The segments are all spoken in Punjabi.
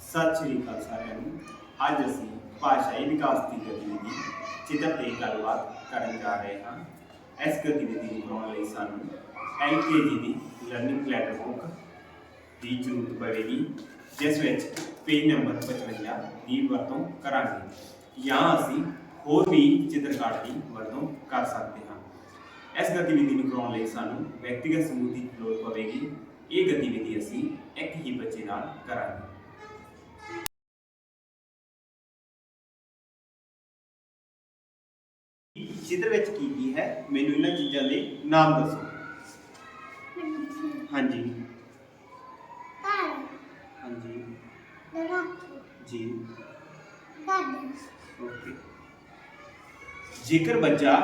ਸਤਿ ਸ਼੍ਰੀ ਅਕਾਲ ਸਾਰਿਆਂ ਨੂੰ। ਅੱਜ ਅਸੀਂ ਭਾਸ਼ਾਈ ਵਿਕਾਸ ਦੀ ਗਤੀਵਿਧੀ, ਚਿੱਤਰ ਤੇ ਗੱਲਬਾਤ ਕਰਨ ਜਾ ਰਹੇ ਹਾਂ। ਇਸ ਗਤੀਵਿਧੀ ਨੂੰ ਬਣਾਉਣ ਲਈ ਸਾਨੂੰ LKG ਦੀ ਲਰਨਿੰਗ ਲੈਟਰ ਬੁੱਕ ਦੀ ਜ਼ਰੂਰਤ ਪਵੇਗੀ, ਜਿਸ ਵਿੱਚ ਪੇਜ ਨੰਬਰ 55 ਦੀ ਵਰਤੋਂ ਕਰਾਂਗੇ ਜਾਂ ਅਸੀਂ ਹੋਰ ਵੀ ਚਿੱਤਰਕਾਰ ਦੀ ਵਰਤੋਂ ਕਰ ਸਕਦੇ ਹਾਂ। ਇਸ ਗਤੀਵਿਧੀ ਨੂੰ ਕਰਾਉਣ ਲਈ ਸਾਨੂੰ ਵਿਅਕਤੀਗਤ ਸਮੂਹ ਦੀ ਲੋੜ ਪਵੇਗੀ। ਇਹ ਗਤੀਵਿਧੀ ਅਸੀਂ ਇੱਕ ਹੀ ਬੱਚੇ ਨਾਲ ਕਰਾਂਗੇ। ਚਿੱਤਰ ਵਿੱਚ ਕੀ ਕੀ ਹੈ, ਮੈਨੂੰ ਇਹਨਾਂ ਚੀਜ਼ਾਂ ਦੇ ਨਾਮ ਦੱਸੋ। ਹਾਂਜੀ। ਹਾਂਜੀ। ਜੀ। ਓਕੇ। ਜੇਕਰ ਬੱਚਾ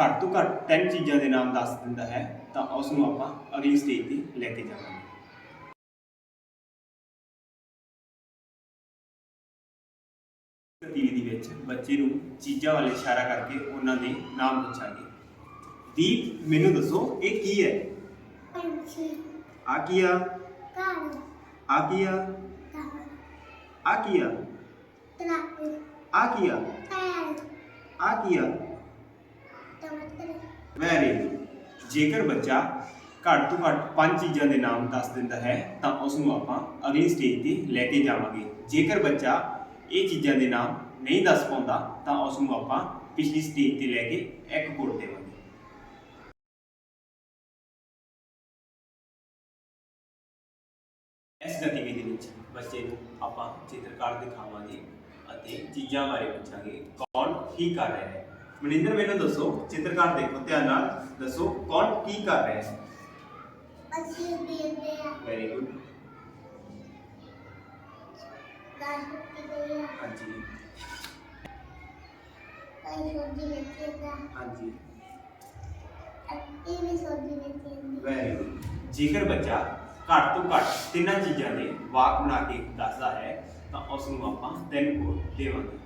ਘੱਟ ਤੋਂ ਘੱਟ ਤਿੰਨ ਚੀਜ਼ਾਂ ਦੇ ਨਾਮ ਦੱਸ ਦਿੰਦਾ ਹੈ, ਤਾਂ ਉਸ ਨੂੰ ਆਪਾਂ ਅਗਲੀ ਸਟੇਜ ਤੇ ਲੈ ਕੇ ਜਾਵਾਂਗੇ। ਗਤੀਵਿਧੀ ਵਿੱਚ ਬੱਚੇ ਨੂੰ ਚੀਜ਼ਾਂ ਵੱਲ ਇਸ਼ਾਰਾ ਕਰਕੇ ਉਹਨਾਂ ਦੇ ਨਾਮ ਪੁੱਛਾਂਗੇ। ਦੀਪ ਮੈਨੂੰ ਦੱਸੋ ਇਹ ਕੀ ਹੈ? ਪੰਛੀ। ਆ ਕੀ ਆ? ਤਾਰਾ ਆ ਕੀ ਆ? ਤਾਰਾ ਆ ਕੀ ਆ? ਦਰਖਤ ਆ ਕੀ ਆ? ਤਾਰਾ ਆ ਕੀ ਆ? ਟਮਾਟਰ ਵੈਰੀ ਜੇਕਰ ਬੱਚਾ ਘੱਟ ਤੋਂ ਘੱਟ ਪੰਜ ਚੀਜ਼ਾਂ ਦੇ ਨਾਮ ਦੱਸ ਦਿੰਦਾ ਹੈ ਤਾਂ ਉਸ ਨੂੰ ਆਪਾਂ ਅਗਲੀ ਸਟੇਜ ਤੇ ਲੈ ਕੇ ਜਾਵਾਂਗੇ। ਜੇਕਰ ਬੱਚਾ ਇਹ ਚੀਜ਼ਾਂ ਦੇ ਨਾਮ ਨਹੀਂ ਦੱਸ ਪਾਉਂਦਾ ਤਾਂ ਉਸ ਨੂੰ ਆਪਾਂ ਪਿਛਲੀ ਸਟੇਜ ਤੇ ਲੈ ਕੇ ਇੱਕ ਕੋਡ ਦੇਵਾਂਗੇ। ਇਸ ਗਤੀਵਿਧੀ ਵਿੱਚ ਬੱਚੇ ਨੂੰ ਆਪਾਂ ਚਿੱਤਰਕਾਰ ਦਿਖਾਵਾਂਗੇ ਅਤੇ ਚੀਜ਼ਾਂ ਬਾਰੇ ਪੁੱਛਾਂਗੇ ਕੌਣ ਕੀ ਕਰ ਰਿਹਾ ਹੈ। ਮਨਿੰਦਰ ਮੈਨੂੰ ਦੱਸੋ ਚਿੱਤਰਕਾਰ ਦੇਖੋ ਧਿਆਨ ਨਾਲ ਦੱਸੋ ਕੌਣ ਕੀ ਕਰ ਰਿਹਾ ਹੈ। ਅਸੀਂ ਦੇਖਦੇ ਆ ਵੈਰੀ ਗੁੱਡ ਗਾਸ ਉੱਤੇ ਆ ਹਾਂਜੀ। ਕਈ ਸੋਜੀ ਲੈਂਦਾ ਹਾਂਜੀ। ਇਹ ਵੀ ਸੋਜੀ ਲੈਂਦਾ ਵੈਰੀ ਗੁੱਡ ਜੇਕਰ ਬੱਚਾ ਘੱਟ ਤੋਂ ਘੱਟ ਤਿੰਨਾਂ ਚੀਜ਼ਾਂ ਦੇ ਵਾਕ ਬਣਾ ਕੇ ਦੱਸਦਾ ਹੈ, ਤਾਂ ਉਸ ਨੂੰ ਆਪਾਂ ਤਿੰਨ ਕੋਡ ਦੇਵਾਂਗੇ।